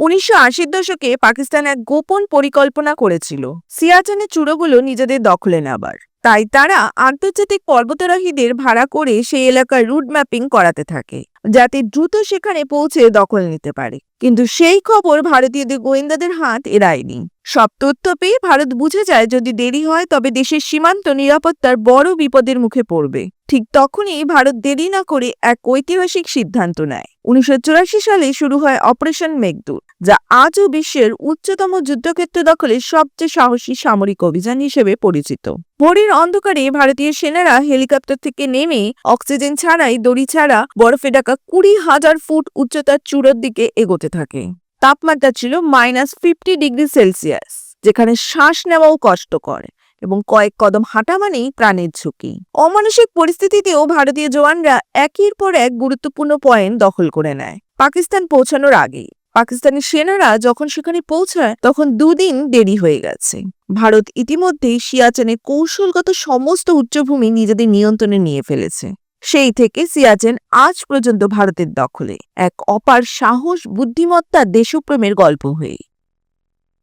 উনিশশো আশির দশকে পাকিস্তান এক গোপন পরিকল্পনা করেছিল। সিয়াচেনের চূড়োগুলো নিজেদের দখলে নেবার। তাই তারা আন্তর্জাতিক পর্বতারোহীদের ভাড়া করে সেই এলাকার রুট ম্যাপিং করাতে থাকে, যাতে দ্রুত সেখানে পৌঁছে দখল নিতে পারে। কিন্তু সেই খবর ভারতীয়দের গোয়েন্দাদের হাত এড়ায়নি। সব তথ্য পেয়ে ভারত বুঝে যায়, যদি দেরি হয়, তবে দেশের সীমান্ত নিরাপত্তার বড় বিপদের মুখে পড়বে। ঠিক তখনই ভারত দেরি না করে এক ঐতিহাসিক সিদ্ধান্ত নেয়। উনিশশো চুরাশি সালে শুরু হয় অপারেশন মেঘদূত। যা আজও বিশ্বের উচ্চতম যুদ্ধক্ষেত্র দখলে সবচেয়ে সাহসী সামরিক অভিযান হিসেবে পরিচিত। ভোরের অন্ধকারে ভারতীয় সেনারা হেলিকপ্টার থেকে নেমে অক্সিজেন ছাড়াই দড়ি ছাড়া বরফে ঢাকা কুড়ি হাজার ফুট উচ্চতার চূড়োর দিকে এগোতে থাকে। তাপমাত্রা ছিল মাইনাস ফিফটি ডিগ্রি সেলসিয়াস, যেখানে শ্বাস নেওয়াও কষ্টকর এবং কয়েক কদম হাঁটা মানেই প্রাণের ঝুঁকি। অমানসিক পরিস্থিতিতেও ভারতীয় জওয়ানরা একের পর এক গুরুত্বপূর্ণ পয়েন্ট দখল করে নেয়। পাকিস্তান পৌঁছানোর আগেই পাকিস্তানি সেনারা যখন সেখানে পৌঁছায়, তখন দুদিন দেরি হয়ে গেছে। ভারত ইতিমধ্যেই সিয়াচেনের কৌশলগত সমস্ত উচ্চভূমি নিজেদের নিয়ন্ত্রণে নিয়ে ফেলেছে। সেই থেকে সিয়াচেন আজ পর্যন্ত ভারতের দখলে। এক অপার সাহস, বুদ্ধিমত্তা, দেশপ্রেমের গল্প হয়ে।